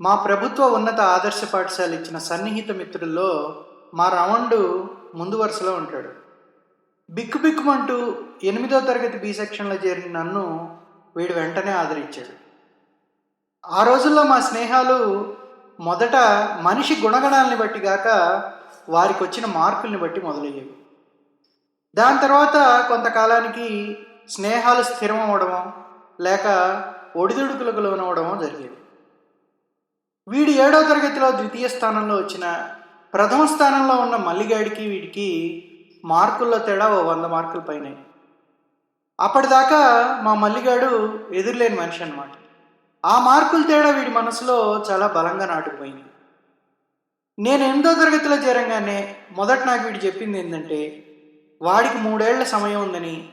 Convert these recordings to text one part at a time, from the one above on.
మా ప్రభుత్వ ఉన్నత ఆదర్శ పాఠశాల ఇచ్చిన సన్నిహిత మిత్రుల్లో మా రమణుడు ముందు వరుసలో ఉంటాడు. బిక్కు బిక్కుమంటూ ఎనిమిదో తరగతి బి సెక్షన్లో చేరిన నన్ను వీడు వెంటనే ఆదరించాడు. ఆ రోజుల్లో మా స్నేహాలు మొదట మనిషి గుణగణాలని బట్టి గాక వారికి వచ్చిన మార్కుల్ని బట్టి మొదలయ్యేవి. దాని తర్వాత కొంతకాలానికి స్నేహాలు స్థిరం అవ్వడమో లేక ఒడిదుడుకులకు లోనవడమో జరిగేది వీడి ఏడో తరగతిలో ద్వితీయ స్థానంలో వచ్చిన ప్రథమ స్థానంలో ఉన్న మల్లిగాడికి వీడికి మార్కుల్లో తేడా ఓ వంద మార్కుల పైన. అప్పటిదాకా మా మల్లిగాడు ఎదురులేని మనిషి అనమాట ఆ మార్కుల తేడా వీడి మనసులో చాలా బలంగా నాటుకుపోయింది. నేను ఎనిమిదో తరగతిలో చేరంగానే మొదట నాకు వీడు చెప్పింది ఏంటంటే వాడికి మూడేళ్ళ సమయం ఉందని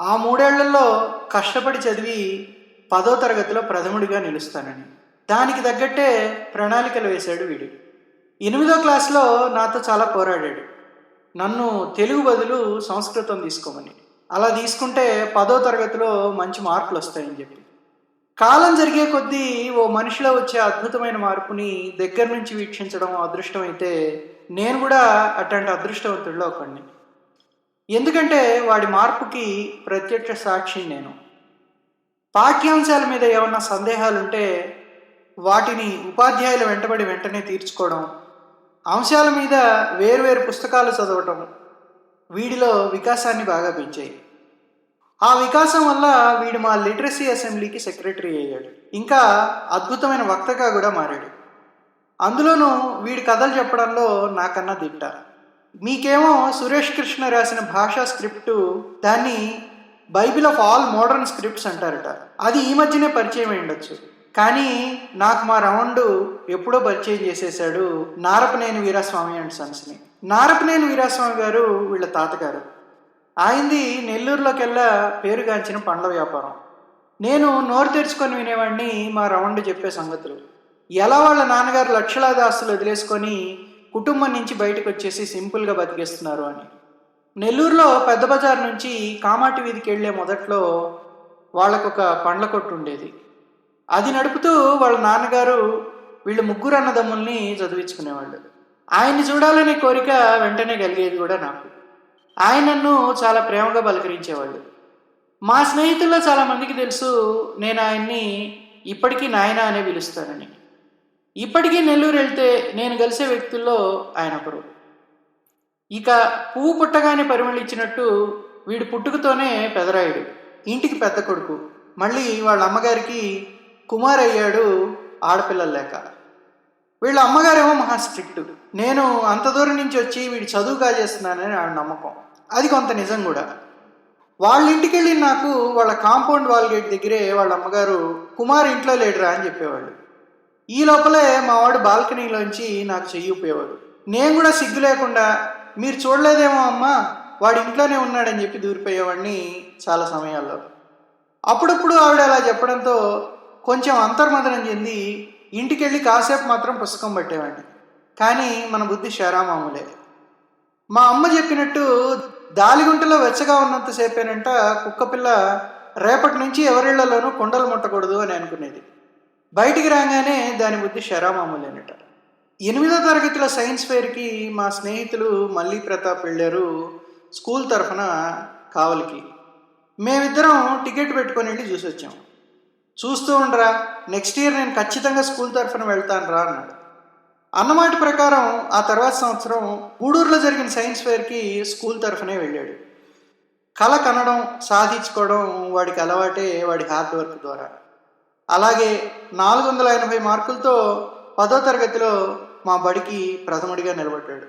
ఆ మూడేళ్ళలో కష్టపడి చదివి పదో తరగతిలో ప్రథముడిగా నిలుస్తానని. దానికి తగ్గట్టే ప్రణాళికలు వేశాడు వీడు. ఎనిమిదో క్లాస్లో నాతో చాలా పోరాడాడు. నన్ను తెలుగు బదులు సంస్కృతం తీసుకోమని. అలా తీసుకుంటే పదో తరగతిలో మంచి మార్కులు వస్తాయని చెప్పి. కాలం జరిగే కొద్దీ ఓ మనిషిలో వచ్చే అద్భుతమైన మార్పుని దగ్గర నుంచి వీక్షించడం అదృష్టం అయితే నేను కూడా అట్లాంటి అదృష్టవంతుల్లో ఒకడిని ఎందుకంటే వాడి మార్పుకి ప్రత్యక్ష సాక్షి నేను. పాఠ్యాంశాల మీద ఏమన్నా సందేహాలుంటే వాటిని ఉపాధ్యాయుల వెంటబడి వెంటనే తీర్చుకోవడం అంశాల మీద వేరువేరు పుస్తకాలు చదవటం వీడిలో వికాసాన్ని బాగా పెంచాయి. ఆ వికాసం వల్ల వీడు మా లిటరసీ అసెంబ్లీకి సెక్రటరీ అయ్యాడు. ఇంకా అద్భుతమైన వక్తగా కూడా మారాడు. అందులోనూ వీడి కథలు చెప్పడంలో నాకన్నా దిట్ట. మీకేమో సురేష్ కృష్ణ రాసిన భాషా స్క్రిప్టు దాన్ని Bible of all modern scripts అంటారట. అది ఈ మధ్యనే పరిచయం అయ్యుండొచ్చు. కానీ నాకు మా రమణుడు ఎప్పుడో పరిచయం చేసేసాడు నారపనేని వీరాస్వామి అండ్ సన్స్ని. నారపనేని వీరాస్వామి గారు వీళ్ళ తాతగారు. ఆయనది నెల్లూరులోకెల్లా పేరుగాంచిన పండ్ల వ్యాపారం. నేను నోరు తెరుచుకొని వినేవాడిని మా రమణుడు చెప్పే సంగతులు. ఎలా వాళ్ళ నాన్నగారు లక్షలాది ఆస్తులు వదిలేసుకొని కుటుంబం నుంచి బయటకు వచ్చేసి సింపుల్గా బతికేస్తున్నారు అని. నెల్లూరులో పెద్ద బజార్ నుంచి కామాటి వీధికి వెళ్ళే మొదట్లో వాళ్ళకొక పండ్ల కొట్టు ఉండేది. అది నడుపుతూ వాళ్ళ నాన్నగారు వీళ్ళు ముగ్గురు అన్నదమ్ముల్ని చదివించుకునేవాళ్ళు. ఆయన్ని చూడాలనే కోరిక వెంటనే కలిగేది కూడా నాకు. ఆయన నన్ను చాలా ప్రేమగా పలకరించేవాళ్ళు. మా స్నేహితుల్లో చాలామందికి తెలుసు నేను ఆయన్ని ఇప్పటికీ నాయన అనే పిలుస్తానని. ఇప్పటికీ నెల్లూరు వెళ్తే నేను కలిసే వ్యక్తుల్లో ఆయన ఒకరు. ఇక పువ్వు పుట్టగానే పరిమళించినట్టు వీడు పుట్టుకతోనే పెదరాయుడు. ఇంటికి పెద్ద కొడుకు. మళ్ళీ వాళ్ళ అమ్మగారికి కుమార్ అయ్యాడు ఆడపిల్లలు లేక. వీళ్ళ అమ్మగారేమో మహా స్ట్రిక్ట్. నేను అంత దూరం నుంచి వచ్చి వీడి చదువు కాజేస్తున్నానని ఆవిడ నమ్మకం. అది కొంత నిజం కూడా. వాళ్ళ ఇంటికి వెళ్ళి నాకు వాళ్ళ కాంపౌండ్ వాల్ గేట్ దగ్గరే వాళ్ళ అమ్మగారు కుమార్ ఇంట్లో లేడురా అని చెప్పేవాళ్ళు. ఈ లోపలే మావాడు బాల్కనీలోంచి నాకు చెయ్యి ఊపేవాడు. నేను కూడా సిగ్గు లేకుండా మీరు చూడలేదేమో అమ్మా వాడి ఇంట్లోనే ఉన్నాడని చెప్పి దూరిపోయేవాడిని చాలా సమయాల్లో. అప్పుడప్పుడు ఆవిడ అలా చెప్పడంతో కొంచెం అంతర్మదనం చెంది ఇంటికెళ్ళి కాసేపు మాత్రం పుస్తకం పట్టేవాడిని. కానీ మన బుద్ధి శరామాములే మా అమ్మ చెప్పినట్టు దాలిగుంటలో వెచ్చగా ఉన్నంతసేపేనంట కుక్కపిల్ల రేపటి నుంచి ఎవరిళ్ళలోనూ కొండలు ముట్టకూడదు అని అనుకునేది. బయటికి రాగానే దాని బుద్ధి శరామామూలేనట ఎనిమిదో తరగతిలో సైన్స్ ఫెయిర్కి మా స్నేహితులు మల్లి ప్రతాప్ వెళ్ళారు స్కూల్ తరఫున కావలికి. మేమిద్దరం టికెట్ పెట్టుకొని వెళ్ళి చూసి చూస్తూ ఉండరా నెక్స్ట్ ఇయర్ నేను ఖచ్చితంగా స్కూల్ తరఫున వెళ్తాను రా అన్నాడు. అన్నమాట ప్రకారం ఆ తర్వాత సంవత్సరం గూడూరులో జరిగిన సైన్స్ ఫేర్కి స్కూల్ తరఫునే వెళ్ళాడు. కళ కనడం సాధించుకోవడం వాడికి అలవాటే వాడి హార్డ్ వర్క్ ద్వారా. అలాగే నాలుగు వందల ఎనభై మార్కులతో పదో తరగతిలో మా బడికి ప్రథముడిగా నిలబడ్డాడు.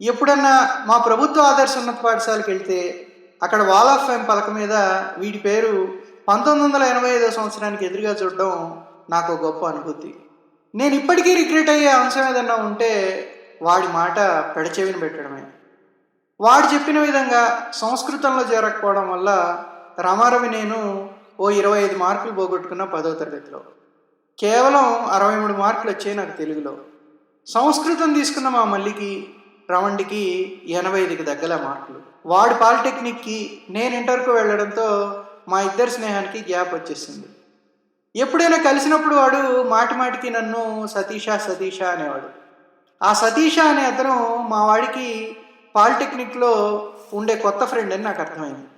ఎప్పుడన్నా మా ప్రభుత్వ ఆదర్శ ఉన్నత పాఠశాలకు వెళ్తే అక్కడ వాల్ ఆఫ్ ఫేమ్ పథకం మీద వీడి పేరు పంతొమ్మిది వందల ఎనభై ఐదో సంవత్సరానికి ఎదురుగా చూడడం నాకు గొప్ప అనుభూతి. నేను ఇప్పటికీ రిగ్రెట్ అయ్యే అంశం ఏదన్నా ఉంటే వాడి మాట పెడచెవిని పెట్టడమే. వాడు చెప్పిన విధంగా సంస్కృతంలో చేరకపోవడం వల్ల రమారవి నేను ఓ ఇరవై ఐదు మార్కులు పోగొట్టుకున్న పదో తరగతిలో. కేవలం అరవై మూడు మార్కులు వచ్చాయి నాకు తెలుగులో. సంస్కృతం తీసుకున్న మా మల్లికి రవండికి ఎనభై ఐదుకి దగ్గర మార్కులు. వాడు పాలిటెక్నిక్కి నేను ఇంటర్కు వెళ్ళడంతో మా ఇద్దరి స్నేహానికి గ్యాప్ వచ్చేసింది. ఎప్పుడైనా కలిసినప్పుడు వాడు మాటి మాటికి నన్ను సతీష సతీష అనేవాడు. ఆ సతీష అనే అతను మా వాడికి పాలిటెక్నిక్లో ఉండే కొత్త ఫ్రెండ్ అని నాకు అర్థమైంది.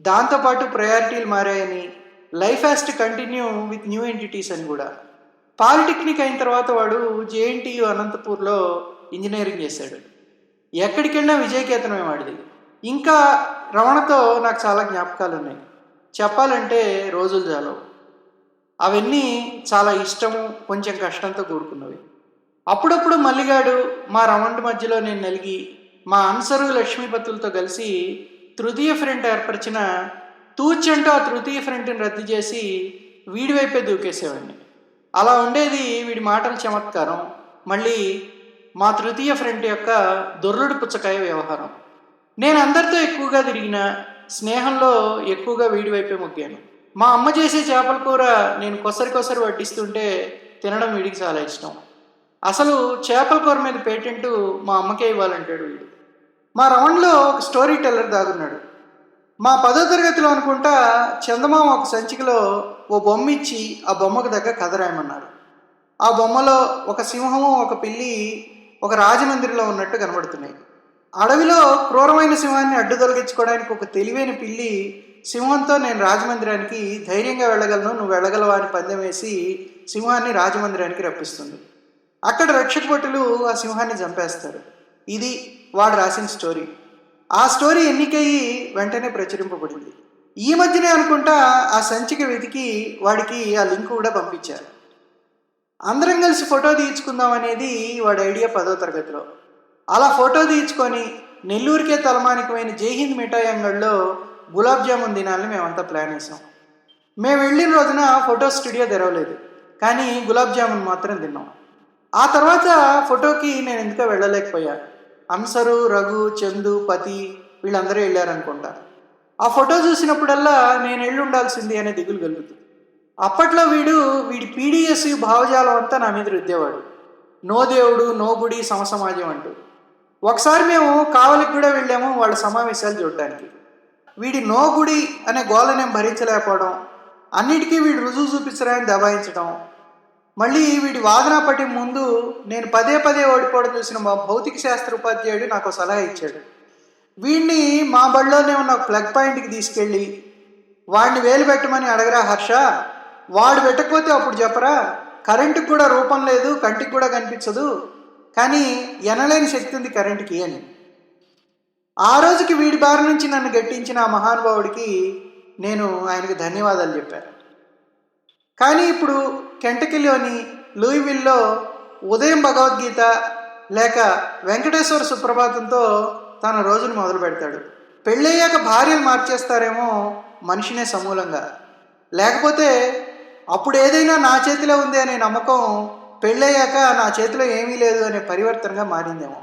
దాంతోపాటు ప్రయారిటీలు మారాయని life has to continue with new entities అని కూడా. పాలిటెక్నిక్ అయిన తర్వాత వాడు జేఎన్టీయు అనంతపూర్లో ఇంజనీరింగ్ చేశాడు. ఎక్కడికెళ్ళినా విజయకేతనమే వాడిది. ఇంకా రమణతో నాకు చాలా జ్ఞాపకాలు ఉన్నాయి చెప్పాలంటే రోజులు చాలవు అవన్నీ చాలా ఇష్టము కొంచెం కష్టంతో కూడుకున్నవి. అప్పుడప్పుడు మల్లిగాడు మా రమండ్ మధ్యలో నేను నలిగి మా అన్సరు లక్ష్మీపతులతో కలిసి తృతీయ ఫ్రంట్ ఏర్పరిచిన తూచంటూ ఆ తృతీయ ఫ్రంట్ని రద్దు చేసి వీడి వైపే దూకేసేవాడిని. అలా ఉండేది వీడి మాటల చమత్కారం మళ్ళీ మా తృతీయ ఫ్రంట్ యొక్క దొర్లుడు పుచ్చకాయ వ్యవహారం. నేను అందరితో ఎక్కువగా తిరిగిన స్నేహంలో ఎక్కువగా వీడి వైపే మొగ్గాను. మా అమ్మ చేసే చేపల కూర నేను కొసరి కొసరి వడ్డిస్తుంటే తినడం వీడికి చాలా ఇష్టం. అసలు చేపల కూర మీద పేటెంట్ మా అమ్మకే ఇవ్వాలంటాడు వీడు. మా రౌండ్లో ఒక స్టోరీ టెల్లర్ దాగున్నాడు. మా పదో తరగతిలో అనుకుంటా చందమామ ఒక సంచికలో ఓ బొమ్మ ఇచ్చి ఆ బొమ్మకు దగ్గర కథ రాయమన్నారు. ఆ బొమ్మలో ఒక సింహము ఒక పిల్లి ఒక రాజమందిరిలో ఉన్నట్టు కనబడుతున్నాయి. అడవిలో క్రూరమైన సింహాన్ని అడ్డు తొలగించుకోవడానికి ఒక తెలివైన పిల్లి సింహంతో నేను రాజమందిరానికి ధైర్యంగా వెళ్ళగలను నువ్వు వెళ్ళగలవా అని పందెం వేసి సింహాన్ని రాజమందిరానికి రప్పిస్తుంది. అక్కడ రక్షక భటులు ఆ సింహాన్ని చంపేస్తారు. ఇది వాడు రాసిన స్టోరీ. ఆ స్టోరీ ఎన్నికయ్యి వెంటనే ప్రచురింపబడింది. ఈ మధ్యనే అనుకుంటా ఆ సంచిక వెతికి వాడికి ఆ లింక్ కూడా పంపించారు. అందరం కలిసి ఫోటో తీయించుకుందాం అనేది వాడి ఐడియా పదో తరగతిలో. అలా ఫోటో తీయించుకొని నెల్లూరుకే తలమానికమైన జైహింద్ మిఠాయి అంగడిలో గులాబ్ జామున్ తినాలని మేమంతా ప్లాన్ వేసాం మేము వెళ్ళిన రోజున ఫోటో స్టూడియో తెరవలేదు కానీ గులాబ్ జామున్ మాత్రం తిన్నాం. ఆ తర్వాత ఫోటోకి నేను ఎందుకో వెళ్ళలేకపోయా. అంసరు రఘు చందు పతి వీళ్ళందరూ వెళ్ళారనుకుంటా. ఆ ఫోటో చూసినప్పుడల్లా నేను వెళ్ళి ఉండాల్సింది అనే దిగులు కలుగుతుంది. అప్పట్లో వీడు వీడి పీడిఎస్ భావజాలం అంతా నా మీద రుద్దేవాడు. నో దేవుడు నో గుడి సమసమాజం అంటూ. ఒకసారి మేము కావలికి కూడా వెళ్ళాము వాళ్ళ సమావేశాలు చూడడానికి వీడి నో గుడి అనే గోల నేను భరించలేకపోవడం అన్నిటికీ వీడు రుజువు చూపించడానికి దబాయించడం మళ్ళీ వీడి వాదన పట్టి ముందు నేను పదే పదే ఓడిపోవడం చూసిన మా భౌతిక శాస్త్ర ఉపాధ్యాయుడు నాకు సలహా ఇచ్చాడు. వీడిని మా బడిలోనే ఉన్న ప్లగ్ పాయింట్కి తీసుకెళ్ళి వాడిని వేలు పెట్టమని అడగరా హర్ష వాడు పెట్టకపోతే అప్పుడు చెప్పరా కరెంటుకి కూడా రూపం లేదు కంటికి కూడా కనిపించదు కానీ ఎనలేని శక్తి ఉంది కరెంటుకి అని. ఆ రోజుకి వీడి బారి నుంచి నన్ను గట్టించిన ఆ మహానుభావుడికి నేను ఆయనకు ధన్యవాదాలు చెప్పాను. కానీ ఇప్పుడు కెంటకిలోని లూయివిల్లో ఉదయం భగవద్గీత లేక వెంకటేశ్వర సుప్రభాతంతో తన రోజును మొదలు పెడతాడు. పెళ్ళయ్యాక భార్యలు మార్చేస్తారేమో మనిషినే సమూలంగా. లేకపోతే అప్పుడు ఏదైనా నా చేతిలో ఉంది అనే నమ్మకం పెళ్ళయ్యాక నా చేతిలో ఏమీ లేదు అనే పరివర్తనగా మారిందేమో.